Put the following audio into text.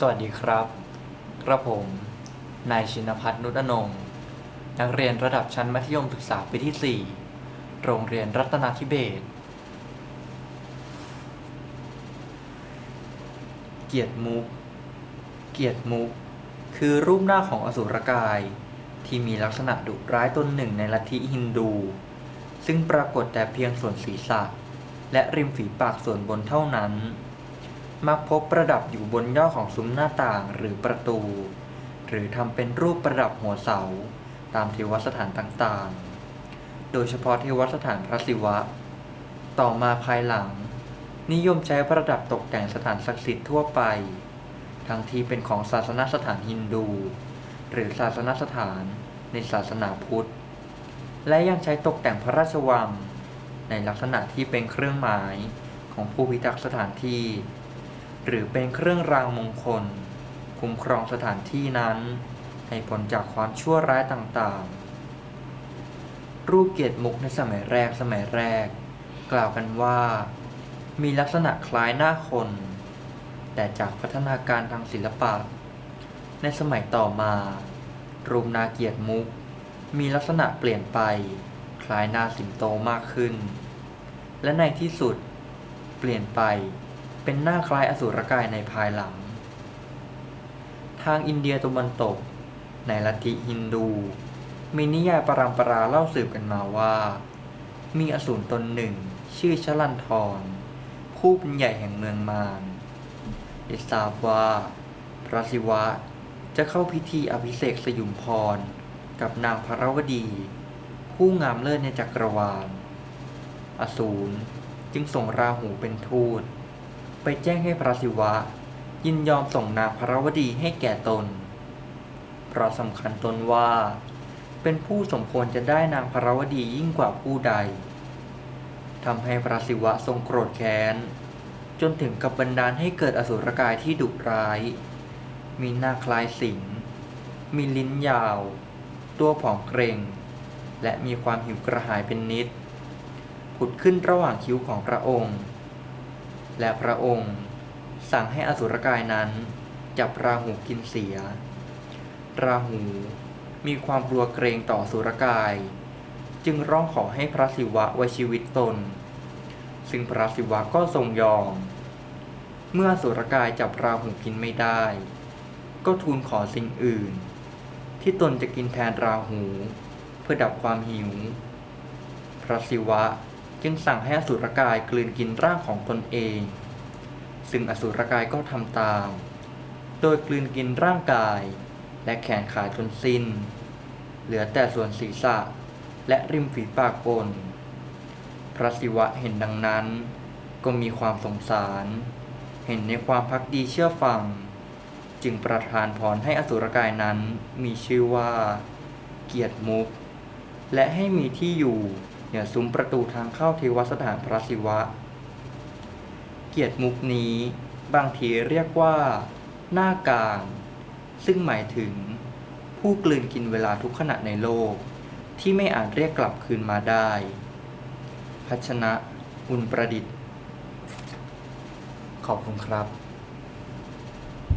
สวัสดีครับ กระผม นายชินพัฒน์นุตอนง นักเรียนระดับชั้นมัธยมศึกษาปีที่ 4 โรงเรียนรัตนาธิเบศรเกียรติมุก เกียรติมุก คือรูปหน้าของอสุรกาย ที่มีลักษณะดุร้ายตนหนึ่งในลัทธิฮินดู ซึ่งปรากฏแต่เพียงส่วนศีรษะและริมฝีปากส่วนบนเท่านั้น มักพบประดับอยู่บนยอดของซุ้มหน้าต่างหรือประตู หรือทำเป็นรูปประดับหัวเสา ตามเทวสถานต่างๆ โดยเฉพาะเทวสถานพระศิวะ ต่อมาภายหลัง นิยมใช้ประดับตกแต่งสถานศักดิ์สิทธิ์ทั่วไป ทั้งที่เป็นของศาสนสถานฮินดู หรือศาสนสถานในศาสนาพุทธ และยังใช้ตกแต่งพระราชวัง ในลักษณะที่เป็นเครื่องหมายของผู้พิทักษ์สถานที่ หรือเป็นเครื่องรางมงคล คุ้มครองสถานที่นั้น ให้พ้นจากความชั่วร้ายต่างๆ รูปเกียรติมุกในสมัยแรกสมัยแรก กล่าวกันว่า มีลักษณะคล้ายหน้าคน แต่จากพัฒนาการทางศิลปะ ในสมัยต่อมา รูปนาเกียรติมุก มีลักษณะเปลี่ยนไป คล้ายหน้าสิงโตมากขึ้น และในที่สุด เปลี่ยนไป เป็นหน้าคล้ายอสุรกายในภายหลัง ทางอินเดียตะวันตก ในลัทธิฮินดู มีนิยายปรำปราเล่าสืบกันมาว่า มีอสูรตนหนึ่ง ชื่อชลันทรผู้เป็นใหญ่แห่งเมืองมารได้ทราบว่าพระศิวะจะเข้าพิธีอภิเษกสยุมพร กับนางพระวดี ผู้งามเลิศในจักรวาล อสูรจึงส่งราหูเป็นทูต ไปแจ้งให้พระศิวะ ยินยอมส่งนางพระวดีให้แก่ตน เพราะสำคัญตนว่า เป็นผู้สมควรจะได้นางพระวดียิ่งกว่าผู้ใดทำให้พระศิวะทรงโกรธแค้น จนถึงกับบันดาลให้เกิดอสุรกายที่ดุร้าย มีหน้าคล้ายสิงห์มีลิ้นยาว ตัวผอมเกรง และมีความหิวกระหายเป็นนิด ผุดขึ้นระหว่างคิ้วของพระองค์ และพระองค์ สั่งให้อสุรกายนั้น จับราหูกินเสีย ราหูมีความกลัวเกรงต่อสุรกาย จึงร้องขอให้พระศิวะไว้ชีวิตตน ซึ่งพระศิวะก็ทรงยอม เมื่อสุรกายจับราหูกินไม่ได้ ก็ทูลขอสิ่งอื่น ที่ตนจะกินแทนราหู เพื่อดับความหิว พระศิวะ จึงสั่งให้อสุรกายกลืนกินร่างของตนเอง ซึ่งอสุรกายก็ทำตาม โดยกลืนกินร่างกาย และแขนขาจนสิ้น เหลือแต่ส่วนศีรษะและริมฝีปากบนพระศิวะเห็นดังนั้น ก็มีความสงสาร เห็นในความพักดีเชื่อฟัง จึงประทานพรให้อสุรกายนั้นมีชื่อว่า เกียรติมุก และให้มีที่อยู่ นือซุ้มประตูทางเข้าเทวสถานพระศิวะ เกียรติมุกนี้ บางทีเรียกว่า หน้ากลาง ซึ่งหมายถึง ผู้กลืนกินเวลาทุกขณะในโลก ที่ไม่อาจเรียกกลับคืนมาได้พัชนะ อุนประดิษฐ์ ขอบคุณครับ